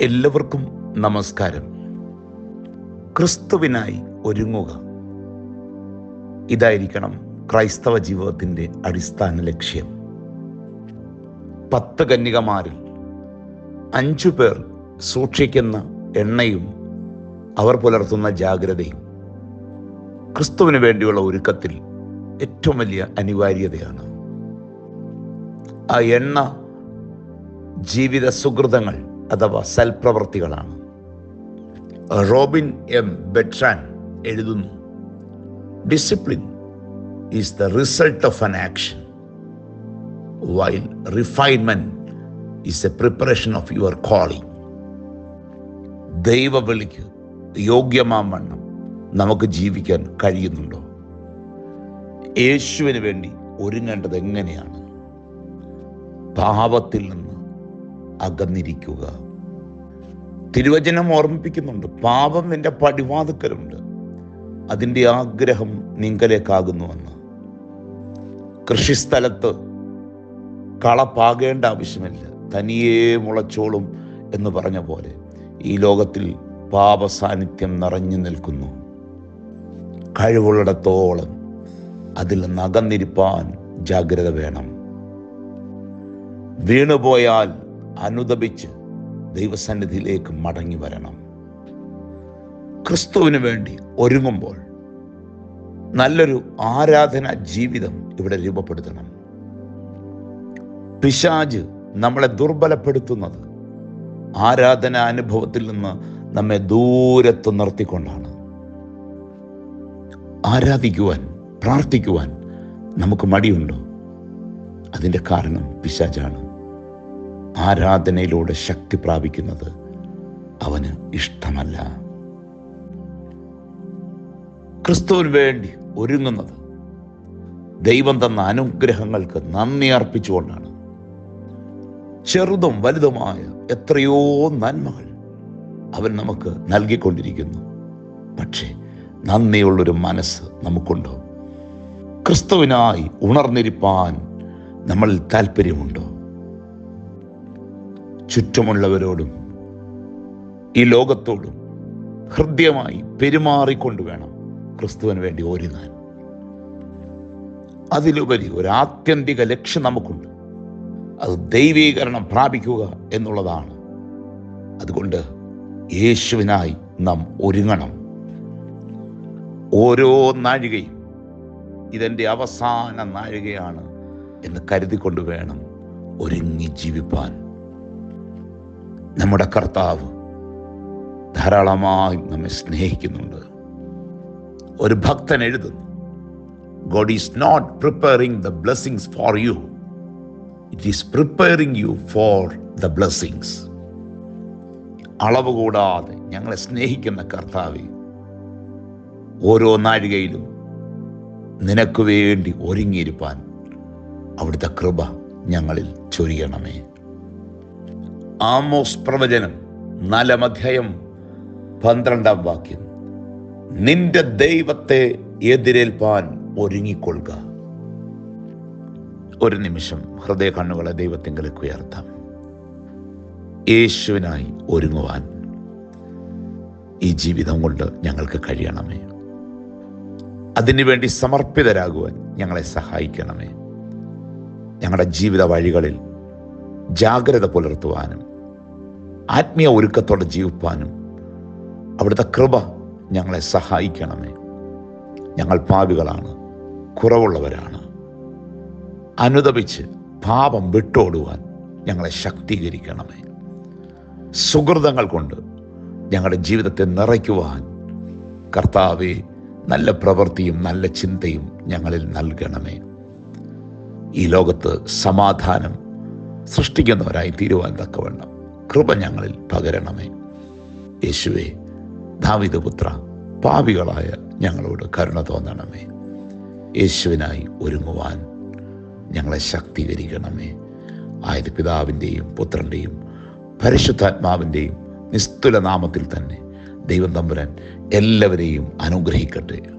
എല്ലാവർക്കും നമസ്കാരം. ക്രിസ്തുവിനായി ഒരുങ്ങുക. ഇതായിരിക്കണം ക്രൈസ്തവ ജീവിതത്തിന്റെ അടിസ്ഥാന ലക്ഷ്യം. പത്ത് കന്യകമാരിൽ അഞ്ചു പേർ സൂക്ഷിക്കുന്ന എണ്ണയും അവർ പുലർത്തുന്ന ജാഗ്രതയും ക്രിസ്തുവിന് വേണ്ടിയുള്ള ഒരുക്കത്തിൽ ഏറ്റവും വലിയ അനിവാര്യതയാണ്. ആ എണ്ണ ജീവിത സുഹൃതങ്ങൾ അഥവാ സൽപ്രവർത്തികളാണ്. റോബിൻ എം ബെട്രാൻ എഴുതുന്നു discipline is the result of an action while refinement is a preparation of your calling ദൈവവിളിക്ക് യോഗ്യമാം വണ്ണം നമുക്ക് ജീവിക്കാൻ കഴിയുന്നുണ്ടോ? യേശുവിന് വേണ്ടി ഒരുങ്ങേണ്ടത് എങ്ങനെയാണ്? പാപത്തിൽ നിന്ന് അകന്നിരിക്കുക. തിരുവചനം ഓർമ്മിപ്പിക്കുന്നുണ്ട്. പാപം എന്റെ പടിവാതുക്കലുണ്ട്. അതിന്റെ ആഗ്രഹം നിങ്കലേക്കാകുന്നുവെന്ന്. കൃഷിസ്ഥലത്ത് കള പാകേണ്ട ആവശ്യമില്ല. തനിയേ മുളച്ചോളും എന്ന് പറഞ്ഞ പോലെ ഈ ലോകത്തിൽ പാപ സാന്നിധ്യം നിറഞ്ഞു നിൽക്കുന്നു. കഴിവുള്ളിടത്തോളം അതിൽ നകന്നിരിപ്പാൻ ജാഗ്രത വേണം. വീണുപോയാൽ അനുദപിച്ച് ദൈവസന്നിധിയിലേക്ക് മടങ്ങി വരണം. ക്രിസ്തുവിന് വേണ്ടി ഒരുങ്ങുമ്പോൾ നല്ലൊരു ആരാധന ജീവിതം ഇവിടെ രൂപപ്പെടുത്തണം. പിശാജ് നമ്മളെ ദുർബലപ്പെടുത്തുന്നത് ആരാധന അനുഭവത്തിൽ നിന്ന് നമ്മെ ദൂരത്ത് നിർത്തിക്കൊണ്ടാണ്. ആരാധിക്കുവാൻ പ്രാർത്ഥിക്കുവാൻ നമുക്ക് മടിയുണ്ടോ? അതിന്റെ കാരണം പിശാചാണ്. ആരാധനയിലൂടെ ശക്തി പ്രാപിക്കുന്നത് അവന് ഇഷ്ടമല്ല. ക്രിസ്തുവിന് വേണ്ടി ഒരുങ്ങുന്നത് ദൈവം തന്ന അനുഗ്രഹങ്ങൾക്ക് നന്ദി അർപ്പിച്ചുകൊണ്ടാണ്. ചെറുതും വലുതുമായ എത്രയോ നന്മകൾ അവൻ നമുക്ക് നൽകിക്കൊണ്ടിരിക്കുന്നു. പക്ഷേ നന്ദിയുള്ളൊരു മനസ്സ് നമുക്കുണ്ടോ? ക്രിസ്തുവിനായി ഉണർന്നിരിപ്പാൻ നമ്മൾ താല്പര്യമുണ്ടോ ചുറ്റുമുള്ളവരോടും ഈ ലോകത്തോടും ഹൃദ്യമായി പെരുമാറിക്കൊണ്ട് വേണം ക്രിസ്തുവിന് വേണ്ടി ഓരുന്നാൻ അതിലുപരി ഒരു ആത്യന്തിക ലക്ഷ്യം നമുക്കുണ്ട്. അത് ദൈവീകരണം പ്രാപിക്കുക എന്നുള്ളതാണ്. അതുകൊണ്ട് യേശുവിനായി നാം ഒരുങ്ങണം. ഓരോ നാഴികയും ഇതെന്റെ അവസാന നാഴികയാണ് എന്ന് കരുതിക്കൊണ്ട് വേണം ഒരുങ്ങി ജീവിപ്പാൻ. നമ്മുടെ കർത്താവ് ധാരാളമായി നമ്മെ സ്നേഹിക്കുന്നുണ്ട്. ഒരു ഭക്തൻ എഴുതുന്നു God is not preparing the blessings for you it is preparing you for the blessings അളവ് കൂടാതെ ഞങ്ങളെ സ്നേഹിക്കുന്ന കർത്താവ് ഓരോ നാഴികയിലും നിനക്ക് വേണ്ടി ഒരുങ്ങിയിരിപ്പാൻ അവിടുത്തെ കൃപ ഞങ്ങളിൽ ചൊരിയണമേ. ആമോസ് പ്രവചനം നാലാം അധ്യായം പന്ത്രണ്ടാം വാക്യം. നിന്റെ ദൈവത്തെ എതിരേൽപ്പാൻ ഒരുങ്ങിക്കൊള്ളുക. ഒരു നിമിഷം ഹൃദയ കണ്ണുകളെ ദൈവത്തിങ്കലേക്ക് ഉയർത്താം. യേശുവിനായി ഒരുങ്ങുവാൻ ഈ ജീവിതം കൊണ്ട് ഞങ്ങൾക്ക് കഴിയണമേ. അതിനുവേണ്ടി സമർപ്പിതരാകുവാൻ ഞങ്ങളെ സഹായിക്കണമേ. ഞങ്ങളുടെ ജീവിത വഴികളിൽ ജാഗ്രത പുലർത്തുവാനും ആത്മീയ ഒരുക്കത്തോടെ ജീവിപ്പാനും അവിടുത്തെ കൃപ ഞങ്ങളെ സഹായിക്കണമേ. ഞങ്ങൾ പാപികളാണ് കുറവുള്ളവരാണ്. അനുദപിച്ച് പാപം വിട്ടോടുവാൻ ഞങ്ങളെ ശക്തീകരിക്കണമേ. സുഹൃതങ്ങൾ കൊണ്ട് ഞങ്ങളുടെ ജീവിതത്തെ നിറയ്ക്കുവാൻ കർത്താവെ നല്ല പ്രവൃത്തിയും നല്ല ചിന്തയും ഞങ്ങളിൽ നൽകണമേ. ഈ ലോകത്ത് സമാധാനം സൃഷ്ടിക്കുന്നവരായി തീരുവാൻ തക്കവണ്ണം കൃപ ഞങ്ങളിൽ പകരണമേ. യേശുവെ ദാവിദപുത്ര പാപികളായ ഞങ്ങളോട് കരുണ തോന്നണമേ. യേശുവിനായി ഒരുങ്ങുവാൻ ഞങ്ങളെ ശക്തീകരിക്കണമേ. ആയത് പിതാവിന്റെയും പുത്രന്റെയും പരിശുദ്ധാത്മാവിന്റെയും നിസ്തുല നാമത്തിൽ തന്നെ ദൈവം തമ്പുരാൻ എല്ലാവരെയും അനുഗ്രഹിക്കട്ടെ.